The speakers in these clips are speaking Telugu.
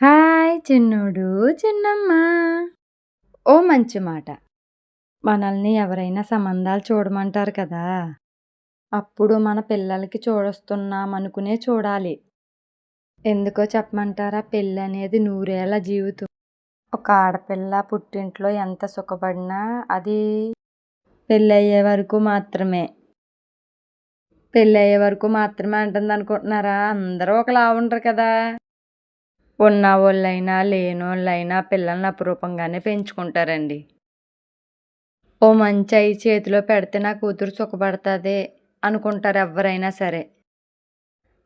హాయ్ చిన్నోడు చిన్నమ్మ. ఓ మంచి మాట. మనల్ని ఎవరైనా సంబంధాలు చూడమంటారు కదా. అప్పుడు మన పిల్లలకి చూడొస్తున్నామనుకునే చూడాలి. ఎందుకో చెప్పమంటారా? పెళ్ళి అనేది నూరేళ్ళ జీవితం. ఒక ఆడపిల్ల పుట్టింట్లో ఎంత సుఖపడినా అది పెళ్ళయ్యే వరకు మాత్రమే. పెళ్ళయ్యే వరకు మాత్రమే అంటుంది అనుకుంటున్నారా? అందరూ ఒకలా ఉండరు కదా. ఉన్నవాళ్ళైనా లేనోళ్ళైనా పిల్లల్ని అపురూపంగానే పెంచుకుంటారండి. ఓ మంచి అయి చేతిలో పెడితే నా కూతురు సుఖపడుతుంది అనుకుంటారు ఎవరైనా సరే.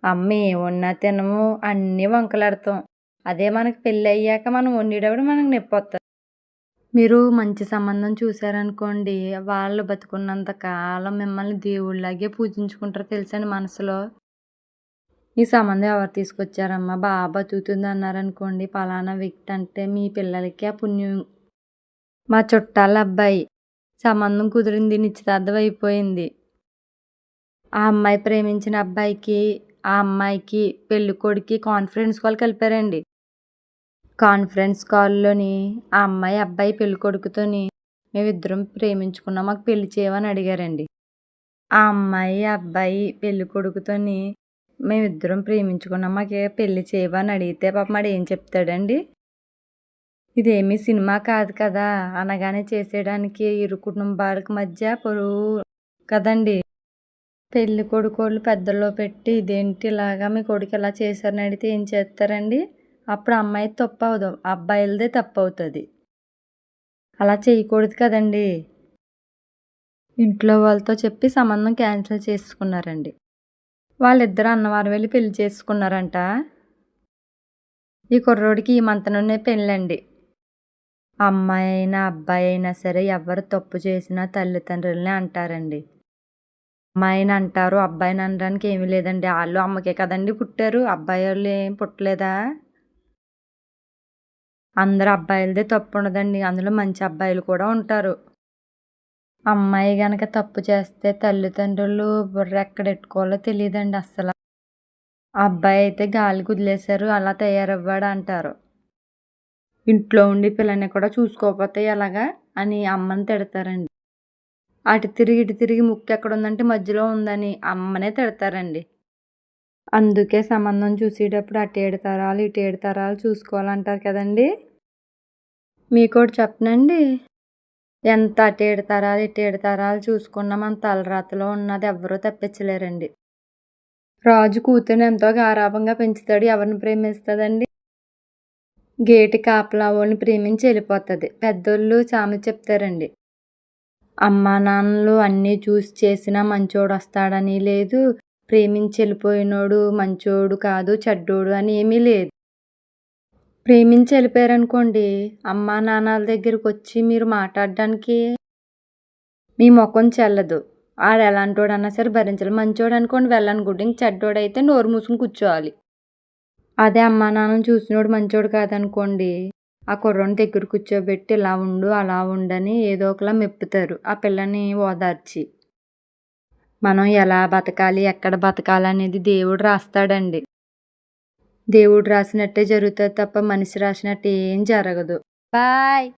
అమ్మ ఏమున్నా తినము అన్నీ వంకలాడతాం. అదే మనకి పెళ్ళి అయ్యాక మనం వండేటప్పుడు మనకు నొప్పి వస్తుంది మీరు మంచి సంబంధం చూసారనుకోండి వాళ్ళు బతుకున్నంత కాలం మిమ్మల్ని దేవుళ్ళలాగే పూజించుకుంటారు తెలుసండి మనసులో. ఈ సంబంధం ఎవరు తీసుకొచ్చారమ్మా? బాగా బతుకుతుంది అన్నారనుకోండి పలానా వ్యక్తి అంటే మీ పిల్లలకి ఆ పుణ్యం. మా చుట్టాల అబ్బాయి. సంబంధం కుదిరింది నిశ్చితార్థం అయిపోయింది. ఆ అమ్మాయి ప్రేమించిన అబ్బాయికి ఆ అమ్మాయికి పెళ్ళి కొడుకి కాన్ఫరెన్స్ కాల్ కలిపారండి. కాన్ఫరెన్స్ కాల్లోని ఆ అమ్మాయి అబ్బాయి పెళ్ళి కొడుకుతోని మేమిద్దరం ప్రేమించుకున్నాం మాకు పెళ్ళి చేయమని అడిగారండి. ఆ అమ్మాయి అబ్బాయి పెళ్ళి కొడుకుతోని మేమిద్దరం ప్రేమించుకున్నాం మాకే పెళ్ళి చేయవని అడిగితే పాప మాడు ఏం చెప్తాడండి? ఇదేమీ సినిమా కాదు కదా అనగానే చేసేయడానికి ఇరు కుటుంబాలకు మధ్య పొరుగు కదండి. పెళ్ళి కొడుకోళ్ళు పెద్దల్లో పెట్టి ఇదేంటి ఇలాగా మీ కొడుకు ఇలా చేశారని అడిగితే ఏం చేస్తారండి? అప్పుడు అమ్మాయి తప్పు అవదు అబ్బాయిలదే తప్పు అవుతుంది. అలా చేయకూడదు కదండి. ఇంట్లో వాళ్ళతో చెప్పి సంబంధం క్యాన్సిల్ చేసుకున్నారండి. వాళ్ళిద్దరు అన్నవారు వెళ్ళి పెళ్ళి చేసుకున్నారంట. ఈ కుర్రోడికి ఈ మంతలోనే పెళ్ళండి. అమ్మాయి అయినా అబ్బాయి అయినా సరే ఎవరు తప్పు చేసినా తల్లిదండ్రులనే అంటారండి. అమ్మాయిని అంటారు అబ్బాయిని అనడానికి ఏమీ లేదండి. వాళ్ళు అమ్మకే కదండి పుట్టారు. అబ్బాయి వాళ్ళు ఏం పుట్టలేదా? అందరు అబ్బాయిలదే తప్పు ఉండదండి. అందులో మంచి అబ్బాయిలు కూడా ఉంటారు. అమ్మాయి గనక తప్పు చేస్తే తల్లిదండ్రులు బుర్ర ఎక్కడెట్టుకోవాలో తెలియదండి అస్సలు. అబ్బాయి అయితే గాలి కుదిలేశారు అలా తయారవ్వాడు అంటారు ఇంట్లో ఉండి పిల్లని కూడా చూసుకోకపోతే ఎలాగా అని అమ్మని తిడతారండి. అటు తిరిగి ఇటు తిరిగి ముక్కు ఎక్కడ ఉందంటే మధ్యలో ఉందని అమ్మనే తిడతారండి. అందుకే సంబంధం చూసేటప్పుడు అటు ఏడు తరాలు ఇటు ఏడు తరాలు చూసుకోవాలంటారు కదండి. మీకోటి చెప్పనండి. ఎంత అటు ఏడు తరాలు ఇటు ఏడు తరాలు చూసుకున్న. మన తలరాతలో ఉన్నది ఎవ్వరూ తప్పించలేరండి. రాజు కూతురుని ఎంతో గారాభంగా పెంచుతాడు. ఎవరిని ప్రేమిస్తుందండి? గేటు కాపలా వాళ్ళని ప్రేమించి వెళ్ళిపోతుంది. పెద్దోళ్ళు చామి చెప్తారండి. అమ్మా నాన్నలు అన్నీ చూసి చేసినా మంచోడు వస్తాడని లేదు. ప్రేమించి వెళ్ళిపోయినోడు మంచోడు కాదు చెడ్డోడు అని ఏమీ లేదు. ప్రేమించి వెళ్ళిపోయారనుకోండి అమ్మా నాన్నల దగ్గరికి వచ్చి మీరు మాట్లాడడానికి మీ ముఖం చెల్లదు. ఆడు ఎలాంటోడన్నా సరే భరించాలి మంచోడు అనుకోండి వెళ్ళని గుడ్డి. ఇంక చెడ్డోడైతే నోరు మూసుకుని కూర్చోవాలి. అదే అమ్మా నాన్నని చూసినోడు మంచోడు కాదనుకోండి ఆ కుర్రోని దగ్గర కూర్చోబెట్టి ఇలా ఉండు అలా ఉండని ఏదో ఒకలా మెప్పుతారు. ఆ పిల్లని ఓదార్చి. మనం ఎలా బతకాలి ఎక్కడ బతకాలి అనేది దేవుడు రాస్తాడండి. దేవుడు రాసినట్టే జరుగుతుంది తప్ప మనిషి రాసినట్టు ఏం జరగదు. బాయ్